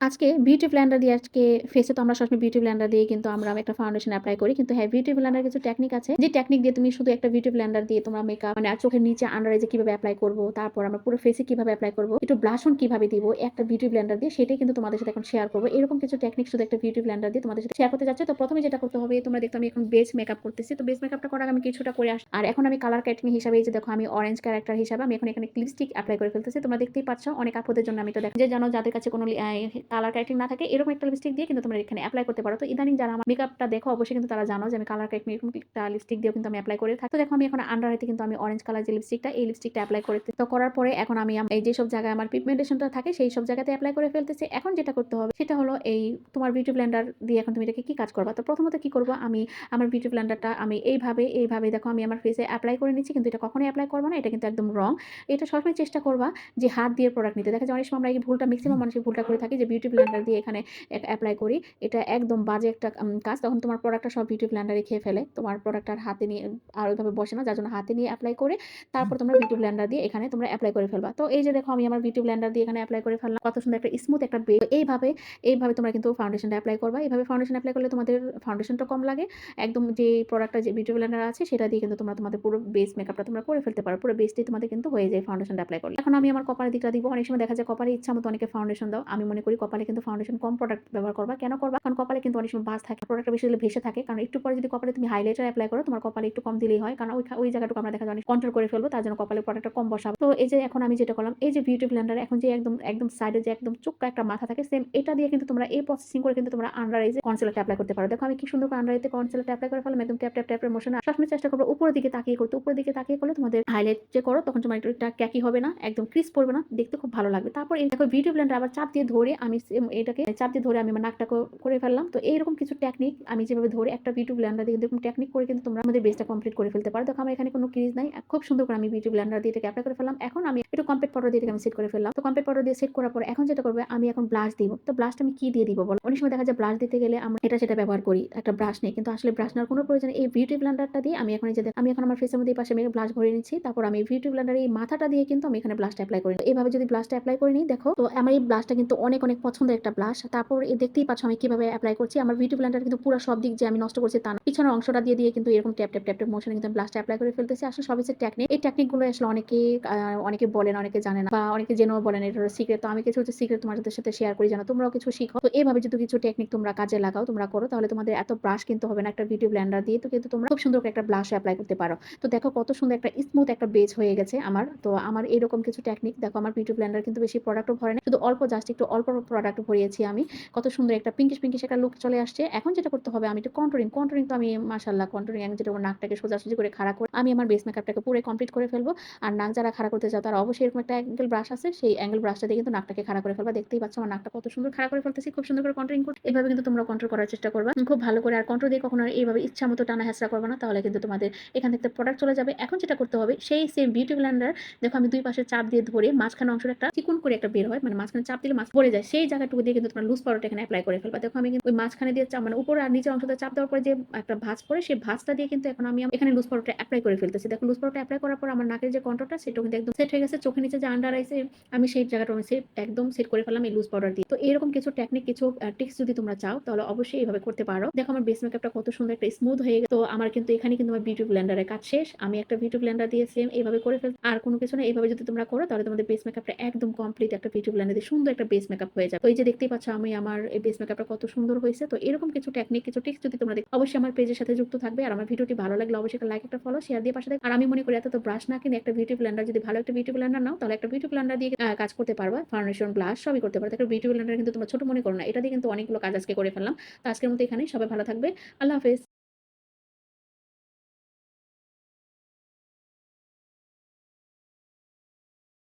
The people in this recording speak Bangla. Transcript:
আজকে বিউটি ব্লেন্ডার দিয়ে আজকে ফেসে তো আমরা সবসময় বিউটি ব্লেন্ডার দিয়ে কিন্তু আমরা একটা ফাউন্ডেশন এপ্লাই করি। কিন্তু হ্যাঁ বিউটি ব্ল্যান্ডার কিছু টেকনিক আছে। যে টেকনিক দিয়ে তুমি শুধু একটা বিউটি ব্লেন্ডার দিয়ে তোমরা মেকআপ মানে আর চোখের নিচে আন্ডারে যে কীভাবে অ্যাপ্লাই করব, তারপর আমরা পুরো ফেসে কীভাবে অ্যাপ্লাই করব, একটু ব্লাশন কীভাবে দিব, একটা বিউটি ব্লেন্ডার দিয়ে সেটাই কিন্তু তোমাদের সাথে এখন শেয়ার করব। এরকম কিছু টেকনিক শুধু একটা বিউটি ব্লেন্ডার দিয়ে তোমাদের সাথে শেয়ার করতে যাচ্ছে। তো প্রথমে যেটা করতে হবে, তোমরা দেখতো আমি এখন বেস মেকআপ করতেছি। তো বেস মেকআপটা করার আমি কিছুটা করে আস আর এখন আমি কালার ক্যাটিং হিসাবে যে দেখো, আমি অরেঞ্জ ক্যারেক্টার হিসাবে আমি এখন এখানে লিপস্টিক অ্যাপ্লাই করে ফেলতেছি। তোমরা দেখতেই পাচ্ছ, অনেক আপুদের জন্য আমি তো দেখো যে জানো যাদের কাছে কোনো কালার ক্যারেক্টিং না থাকে, এরকম একটা লিপস্টিক দিয়ে কিন্তু তোমরা এখানে অ্যাপ্লাই করতে পারো। তো ইদানিং যারা আমার মেকআপটা দেখো, অবশ্যই কিন্তু তারা জানো যে আমি কালার ক্যারেক্টিং এরকম একটা লিপস্টিক দিয়েও কিন্তু আমি অ্যাপ্লাই করে থাকি। তো দেখো আমি এখন আন্ডার হাইতে কিন্তু আমি অরেঞ্জ কালার যে লিপস্টিকটা এই লিপস্টিকটা অ্যাপ্লাই করে তো করার পরে এখন আমি আম- এই যেসব জায়গায় আমার পিগমেন্টেশনটা থাকে, সেই সব জায়গাতে অ্যাপ্লাই করে ফেলতেছি। এখন যেটা করতে হবে, সেটা হলো এই তোমার বিউটি ব্লেন্ডার দিয়ে এখন তুমি এটাকে কি কাজ করবা? তো প্রথমত কি করব? আমি আমার বিউটি ব্লেন্ডারটা আমি এইভাবে এইভাবে দেখো আমি আমার ফেসে অ্যাপ্লাই করে নিচ্ছি, কিন্তু এটা কখনোই অ্যাপ্লাই করব না, এটা কিন্তু একদম রং এটা সবসময় চেষ্টা করবা যে হাত দিয়ে প্রোডাক্ট নিতে। দেখা যায় অনেক সময় আমরা এই ভুলটা ম্যাক্সিমাম মানুষের ভুলটা করে থাকি যে বিউটি ব্লেন্ডার দিয়ে এখানে অ্যাপ্লাই করি। এটা একদম বাজে একটা কাজ। তখন তোমার প্রোডাক্টটা সব বিউটি ব্লেন্ডারে খেয়ে ফেলে। তোমার প্রোডাক্ট আর হাতে নিয়ে, আর ওইভাবে বসে না, যার জন্য হাতে নিয়ে অ্যাপ্লাই করে তারপর তোমরা বিউটি ব্লেন্ডার দিয়ে এখানে তোমরা অ্যাপ্লাই করে ফেলবা। তো এই যে দেখো, আমি আমার বিউটি ব্লেন্ডার দিয়ে এখানে অ্যাপ্লাই করে ফেললাম। কত সুন্দর একটা স্মুথ একটা বে এইভাবে এইভাবে তোমরা কিন্তু ফাউন্ডেশনটা অ্যাপ্লাই করবা। এইভাবে ফাউন্ডেশন অ্যাপ্লাই করলে তোমাদের ফাউন্ডেশনটা কম লাগে। একদম যে প্রোডাক্টটা যে বিউটি ব্লেন্ডার আছে, সেটা দিয়ে কিন্তু তোমরা তোমাদের পুরো বেস মেকআপটা তোমরা করে ফেলতে পারো। পুরো বেসটি তোমাদের কিন্তু হয়ে যায় ফাউন্ডেশনটা অ্যাপ্লাই করলে। এখন আমি আমার কপালের দিকটা দিব। অনেক সময় দেখা যায় কপালে ইচ্ছা মতো অনেকে ফাউন্ডেশন দাও। আমি মনে করি কপালে কিন্তু ফাউন্ডেশন কম প্রোডাক্ট ব্যবহার করবা। কেন করবা? কারণ কপালে কিন্তু অনেক সময় বাস থাকে প্রোডাক্টটা বেশি হলে ভেসে থাকে। কারণ একটু পরে যদি কপালে তুমি হাইলাইটার অ্যাপ্লাই করো, তোমার কপালে একটু কম দিলেই হয়। কারণ ওই ওই জায়গাটুকু আমরা দেখা যায় অনেক কন্ট্রোল করে ফেলব, তার জন্য কপালে প্রোডাক্টটা কম বসাবো। তো এই যে এখন আমি যেটা করলাম, এই যে বিউটি ব্লেন্ডার এখন যে একদম একদম সাইডে যে একদম চুক্কা একটা মাথা থাকে সেম এটা দিয়ে কিন্তু তোমরা এই প্রসেসিং করে কিন্তু তোমরা আন্ডার আইজে কনসিলারটা অ্যাপ্লাই করতে পারো। দেখো আমি কি সুন্দর করে আন্ডার আইতে কনসিলারটা অ্যাপ্লাই করে ফেললাম, একদম ট্যাপ ট্যাপ ট্যাপের মোশন সবসময় চেষ্টা করব উপরের দিকে তাকিয়ে করতে। উপরের দিকে তাকিয়ে করলে তোমাদের হাইলাইট যে করো, তখন তোমার এটা ক্যাকি হবে না, একদম ক্রিস পড়বে না, দেখতে খুব ভালো লাগবে। তারপর এই দেখো বিউটি ব্লেন্ডার আবার চাপ দিয়ে ধরে আমি same এটাকে চাপ দিয়ে ধরে আমি আমার নাকটা করে ফেললাম। তো এইরকম কিছু টেকনিক আমি যেভাবে ধরে একটা বিউটি ব্ল্যান্ডার দিয়ে কিন্তু টেকনিক করে কিন্তু তোমরা আমাদের বেসটা কমপ্লিট করে ফেলতে পারো। দেখো, আমার এখানে কোনো ক্রিজ নাই। খুব সুন্দর করে আমি বিউটি ব্লেন্ডার দিয়ে এটাকে অ্যাপ্লাই করে ফেললাম। এখন আমি একটু কম্পেট পাউডার দিয়ে আমি সেট করে ফেললাম। তো কম্পেট পাউডার দিয়ে সেট করার পর এখন যেটা করবে, আমি এখন ব্লাশ দিব। তো ব্লাশটা আমি কি দিয়ে দিব বলো? অনেক সময় দেখা যায় ব্লাশ দিতে গেলে আমরা এটা সেটা ব্যবহার করি, একটা ব্রাশ নেই। কিন্তু আসলে ব্রাশ নেওয়ার কোনো প্রয়োজন। এই বিউটি ব্লেন্ডারটা দিয়ে আমি এখন যে আমি এখন আমার ফেসের মধ্যে পাশে আমি ব্লাশ ভরে নিচ্ছি। তারপর আমি বিউটি ব্লেন্ডার এই মাথাটা দিয়ে কিন্তু আমি এখানে ব্লাশটা অ্যাপ্লাই করি। এইভাবে যদি ব্লাশটা অ্যাপ্লাই করে নিই, দেখো, তো আমার এই ব্লাশটা কিন্তু অনেক অনেক পছন্দের একটা ব্লাশ তারপর দেখতেই পাচ্ছ আমি কীভাবে অ্যাপ্লাই করছি। আমার বিউটি ব্লেন্ডার কিন্তু পুরো সব দিক যে আমি নষ্ট করছি তা না। পিছনের অংশটা দিয়ে দিয়ে কিন্তু এরকম ট্যাপ ট্যাপ ট্যাপ ট্যাপ মোশনে কিন্তু ব্লাশটা অ্যাপ্লাই করে ফেলতেছি। আসলে সব হচ্ছে টেকনিক এই টেকনিকগুলো আসলে অনেকে অনেকে বলেন অনেকে জানে না, বা অনেকে জেনেও বলেন এটা সিক্রেট তো আমি কিছু হচ্ছে সিক্রেট তোমাদের সাথে শেয়ার করি জানো? তোমরাও কিছু শিখো। তো এইভাবে যদি কিছু টেকনিক তোমরা কাজে লাগাও, তোমরা করো, তাহলে তোমাদের এত ব্রাশ কিন্তু হবে না একটা বিউটি ব্লেন্ডার দিয়ে। তো কিন্তু তোমরা খুব সুন্দর করে একটা ব্লাশ অ্যাপ্লাই করতে পারো। তো দেখো কত সুন্দর একটা স্মুথ একটা বেজ হয়ে গেছে আমার। তো আমার এরকম কিছু টেকনিক দেখো আমার বিউটি ব্লেন্ডার কিন্তু বেশি প্রোডাক্টও ভরে না। শুধু অল্প জাস্ট একটু অল্প প্রোডাক্ট ভরিয়েছি আমি। কত সুন্দর একটা পিঙ্কিশ পিঙ্কিশ একটা লুক চলে আসছে। এখন যেটা করতে হবে, আমি একটু কন্ট্রোলিং কন্ট্রোলিং তো আমি মাসাল্লাহ কন্ট্রোলিং আমি যেটা নাকটাকে সোজাসুজি করে খাড়া করে, আমি আমার বেস মেকআপটাকে পুরো কমপ্লিট করে ফেলব। আর নাক যারা খাড়া করতে চাও, তারা অবশ্যই এরকম একটা অ্যাঙ্গেল ব্রাশ আছে, সেই অ্যাঙ্গেল ব্রাশটা দিয়ে কিন্তু নাকটাকে খাড়া করে ফেলবা। দেখতেই পাচ্ছ আমার নাকটা কত সুন্দর খাড়া করে ফেলতেছি, খুব সুন্দর করে কন্ট্রোলিং করতে। এভাবে কিন্তু তোমরা কন্ট্রোল করার চেষ্টা করবা। খুব ভালো করে আর কন্ট্রোল দিয়ে কখনো এইভাবে ইচ্ছা মতো টানা হেঁচড়া করবে না, তাহলে কিন্তু তোমাদের এখান থেকে প্রোডাক্ট চলে যাবে। এখন যেটা করতে হবে, সেই সেম বিউটি ব্লেন্ডার দেখো আমি দুই পাশে চাপ দিয়ে ধরে মাঝখানে অংশটা একটা চিকুন করে একটা বের হয় মানে মাঝখানে চাপ দিলে মাছ পড়ে যায়। সেই জায়গাটুকু দিয়ে কিন্তু তোমার লুজ পাউডারটা এখানে অ্যাপ্লাই করে ফেলবা। দেখো আমি কিন্তু ওই মাঝখানে দিয়ে মানে উপরে আর নিচে অংশটা চাপ দেওয়ার পরে যে একটা ভাঁজ পড়ে, সেই ভাঁজটা দিয়ে কিন্তু এখন আমি এখানে লুজ পাউডারটা অ্যাপ্লাই করে ফেলতেছি। দেখো লুজ পাউডারটা অ্যাপ্লাই করার পর আমার নাকের যে কন্ট্রোলটা সেটা কিন্তু একদম সেট হয়ে গেছে। চোখের নিচে যে আন্ডার আইসে আমি সেই জায়গাটা আমি সেট একদম সেট করে ফেললাম এই লুজ পাউডার দিয়ে। তো এরকম কিছু টেকনিক কিছু টিক্স যদি তোমরা চাও, তাহলে অবশ্যই এইভাবে করতে পারো। দেখো আমার বেস মেকআপটা কত সুন্দর একটা স্মুথ হয়ে গেছে। তো আমার কিন্তু এখানে কিন্তু আমার বিউটি ব্লেন্ডারের কাজ শেষ। আমি একটা বিউটি ব্লেন্ডার দিয়ে সেম এইভাবে করে ফেল আর কোনো কিছু না। এইভাবে যদি তোমরা করো, তাহলে তোমাদের বেস মেকআপটা একদম কমপ্লিট একটা বিউটি ব্লেন্ডার দিয়ে সুন্দর একটা বেস মেকআপ হয়ে যাবে। তো এই যে দেখতেই পাচ্ছ আমি আমার এই বেস মেকআপটা কত সুন্দর হয়েছে। তো এরকম কিছু টেকনিক কিছু টিক্স যদি তোমরা দেখো, অবশ্যই আমার পেজের সাথে যুক্ত থাকবে। আর আমার ভিডিওটি ভালো লাগলে অবশ্যই একটা লাইক একটা ফলো শেয়ার দিয়ে পাশে। আর আমি মনে করি এত তো ব্রাশ না কিনে একটা বিউটি ব্লেন্ডার যদি ভালো একটা বিউটি ব্লেন্ডার নাও, তাহলে একটা বিউটি ব্লেন্ডার দিয়ে কাজ করতে পারবা। ফাউন্ডেশন ব্লাশ সবই করতে পারো একটা বিউটি ব্লেন্ডার কিন্তু তোমরা ছোট মনে করো না। এটা দিয়ে কিন্তু অনেকগুলো কাজ আজকে করে ফেললাম। তো আজকের মতো এখানে সবাই ভালো থাকবে। আল্লাহ হাফেজ।